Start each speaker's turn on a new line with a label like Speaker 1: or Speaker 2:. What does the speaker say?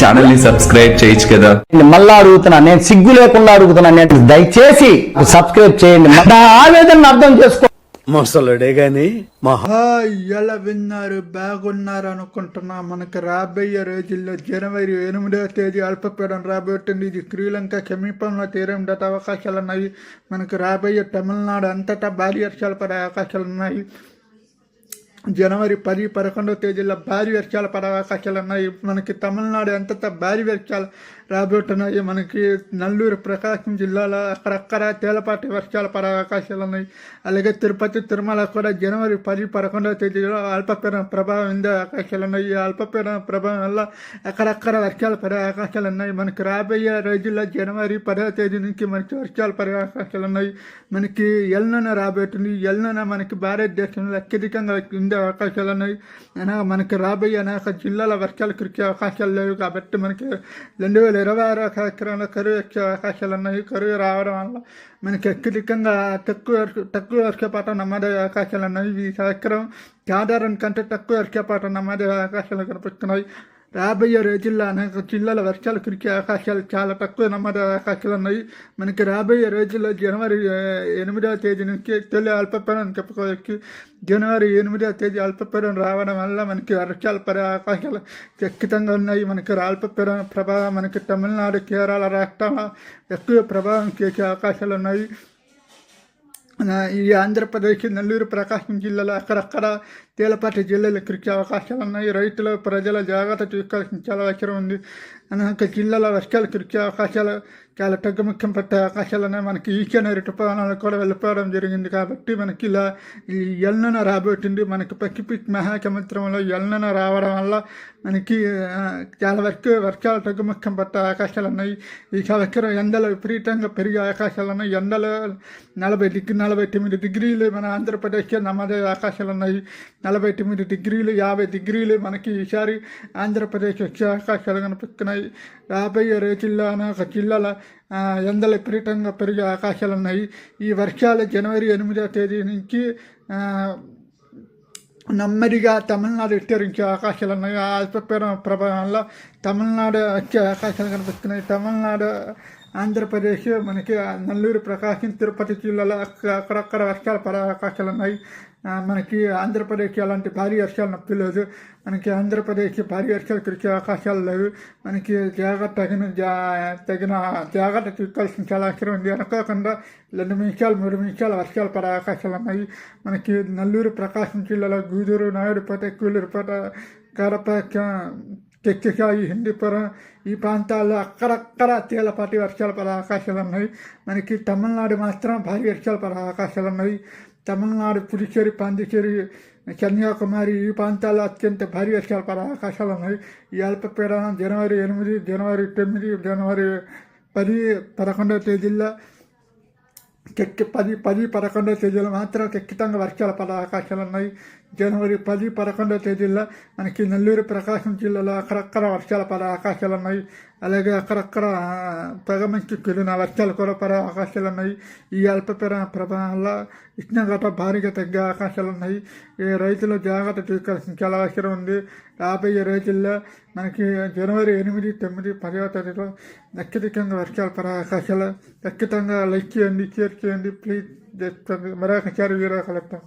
Speaker 1: ఛానల్ని సబ్స్క్రైబ్ చేయొచ్చు కదా.
Speaker 2: మళ్ళా అడుగుతున్నా నేను సిగ్గు లేకుండా అడుగుతున్నా నేను దయచేసి సబ్స్క్రైబ్ చేయండి. నా ఆవేదన అర్థం చేసుకో
Speaker 3: ముసలుడే గాని మహా
Speaker 4: ఎలా విన్నారు బాగున్నారు అనుకుంటున్నా. మనకు రాబోయే రోజుల్లో జనవరి ఎనిమిదవ తేదీ అల్పపీడనం రాబోతుంది. ఇది శ్రీలంక సమీపంలో తీరం దాటే అవకాశాలు ఉన్నాయి మనకు రాబోయే తమిళనాడు అంతటా భారీ వర్షాలు పడే అవకాశాలు ఉన్నాయి జనవరి పది పదకొండవ తేదీలో భారీ వర్షాలు పడే అవకాశాలు ఉన్నాయి. మనకి తమిళనాడు అంతటా భారీ వర్షాలు రాబోతున్నాయి. మనకి నల్లూరు ప్రకాశం జిల్లాలో అక్కడక్కడ తేలపాటి వర్షాలు పడే అవకాశాలు ఉన్నాయి అలాగే తిరుపతి తిరుమల కూడా జనవరి పది పదకొండవ తేదీలో అల్పపీడన ప్రభావం ఉండే అవకాశాలు ఉన్నాయి ఈ అల్పపీడన ప్రభావం వల్ల అక్కడక్కడ వర్షాలు పడే అవకాశాలు ఉన్నాయి మనకి రాబోయే రోజుల్లో జనవరి పదవ తేదీ నుంచి మనకి వర్షాలు పడే అవకాశాలు ఉన్నాయి మనకి ఎల్నన రాబోతుంది. ఎల్నన మనకి భారతదేశంలో అత్యధికంగా ఉండే అవకాశాలు ఉన్నాయి అయినా మనకి రాబోయే అనేక జిల్లాల వర్షాలు కురికే అవకాశాలు లేవు. కాబట్టి మనకి రెండు వేల ఇరవై ఆరో సంవత్సరంలో కరువు వచ్చే అవకాశాలు ఉన్నాయి కరువు రావడం వల్ల మనకి అత్యధికంగా తక్కువ తక్కువ వర్షపాతం నమ్మదే అవకాశాలు ఉన్నాయి ఈ సంవత్సరం సాధారణ కంటే తక్కువ వర్షపాతం నమ్మదే అవకాశాలు కనిపిస్తున్నాయి. రాబోయే రోజుల్లో అనేక జిల్లాల వర్షాలు కురికే అవకాశాలు చాలా తక్కువ నమ్మద అవకాశాలు ఉన్నాయి. మనకి రాబోయే రోజుల్లో జనవరి ఎనిమిదవ తేదీ నుంచి తొలి అల్పపీడనం చెప్పుకోవచ్చు. జనవరి ఎనిమిదవ తేదీ అల్పపీడనం రావడం వల్ల మనకి వర్షాలు పడే అవకాశాలు ఖచ్చితంగా ఉన్నాయి. మనకి అల్పపీడన ప్రభావం మనకి తమిళనాడు కేరళ రాష్ట్రాల ఎక్కువ ప్రభావం చేసే అవకాశాలు ఉన్నాయి. ఈ ఆంధ్రప్రదేశ్ నెల్లూరు ప్రకాశం జిల్లాలో అక్కడక్కడ తేలపాటి జిల్లాలు కృషి అవకాశాలు ఉన్నాయి. రైతులు ప్రజల జాగ్రత్త తీసుకోవాల్సిన చాలా అవసరం ఉంది. అనేక జిల్లాల వర్షాలు కృషి అవకాశాలు చాలా తగ్గుముఖ్యం పట్టే అవకాశాలు ఉన్నాయి. మనకి ఈశాన్య ఋతుపవనాలు కూడా వెళ్ళిపోవడం జరిగింది కాబట్టి మనకి ఇలా ఈ ఎల్నన రాబోతుంది. మనకి పసిఫిక్ మహాసముద్రంలో ఎల్నన రావడం వల్ల మనకి చాలా వరకు వర్షాలు తగ్గుముఖ్యం పట్టే అవకాశాలు ఉన్నాయి. ఈ సంవత్సరం ఎండలు విపరీతంగా పెరిగే అవకాశాలు ఉన్నాయి. ఎండలు నలభై డిగ్రీ నలభై తొమ్మిది డిగ్రీలు మన ఆంధ్రప్రదేశ్లో నమోదయ్యే అవకాశాలు ఉన్నాయి. నలభై తొమ్మిది డిగ్రీలు యాభై డిగ్రీలు మనకి ఈసారి ఆంధ్రప్రదేశ్ వచ్చే అవకాశాలు కనిపిస్తున్నాయి. రాబోయే రోజుల్లో అనేక జిల్లాల ఆ, ఎండలు విపరీతంగా పెరిగే అవకాశాలు ఉన్నాయి. ఈ వర్షాలు జనవరి ఎనిమిదో తేదీ నుంచి నెమ్మదిగా తమిళనాడు విస్తరించే అవకాశాలు ఉన్నాయి. ఆ అల్పపీడన ప్రభావం వల్ల తమిళనాడు వచ్చే అవకాశాలు కనిపిస్తున్నాయి. తమిళనాడు ఆంధ్రప్రదేశ్ మనకి నెల్లూరు ప్రకాశం తిరుపతి జిల్లాలో అక్కడక్కడ వర్షాలు పడే అవకాశాలు ఉన్నాయి. మనకి ఆంధ్రప్రదేశ్ అలాంటి భారీ వర్షాలు నప్పలేదు మనకి ఆంధ్రప్రదేశ్ భారీ వర్షాలు కురిసే అవకాశాలు లేవు. మనకి జాగ్రత్త తగిన జా తగిన జాగ్రత్త తీసుకోవాల్సిన చాలా అవసరం ఉంది. అనుకోకుండా రెండు నిమిషాలు మూడు నిమిషాలు వర్షాలు పడే అవకాశాలు ఉన్నాయి. మనకి నెల్లూరు ప్రకాశం జిల్లాలో గూడూరు నాయుడుపేట కూలూరుపేట కడప తెచ్చికాయి హిందీపురం ఈ ప్రాంతాల్లో అక్కడక్కడ తేలపాటి వర్షాలు పడే అవకాశాలు ఉన్నాయి. మనకి తమిళనాడు మాత్రం భారీ వర్షాలు పడే అవకాశాలు ఉన్నాయి. తమిళనాడు పుదుచ్చేరి పాండిచేరి కన్యాకుమారి ఈ ప్రాంతాల్లో అత్యంత భారీ వర్షాలు పడే అవకాశాలు ఉన్నాయి. ఈ అల్పపీడనం జనవరి ఎనిమిది జనవరి తొమ్మిది జనవరి పది పదకొండవ తేదీల్లో చెక్కి పది పది పదకొండవ తేదీలో మాత్రం ఖచ్చితంగా వర్షాలు పడే అవకాశాలు ఉన్నాయి. జనవరి పది పదకొండవ తేదీల్లో మనకి నెల్లూరు ప్రకాశం జిల్లాలో అక్కడక్కడ వర్షాలు పడే అవకాశాలు ఉన్నాయి. అలాగే అక్కడక్కడ పొగమంచి కురిన వర్షాలు కూడా పడే అవకాశాలు ఉన్నాయి. ఈ అల్పపీడన ప్రభావం వల్ల ఉష్ణోగ్రత భారీగా తగ్గే అవకాశాలు ఉన్నాయి. ఈ రైతులు జాగ్రత్త తీసుకోవాల్సిన చాలా అవసరం ఉంది. రాబోయే రోజుల్లో మనకి జనవరి ఎనిమిది తొమ్మిది పదవ తేదీలో అత్యధికంగా వర్షాలు పడే అవకాశాలు ఖచ్చితంగా లైక్ చేయండి షేర్ చేయండి ప్లీజ్ మరొకసారి వీరో కలుపుతాం.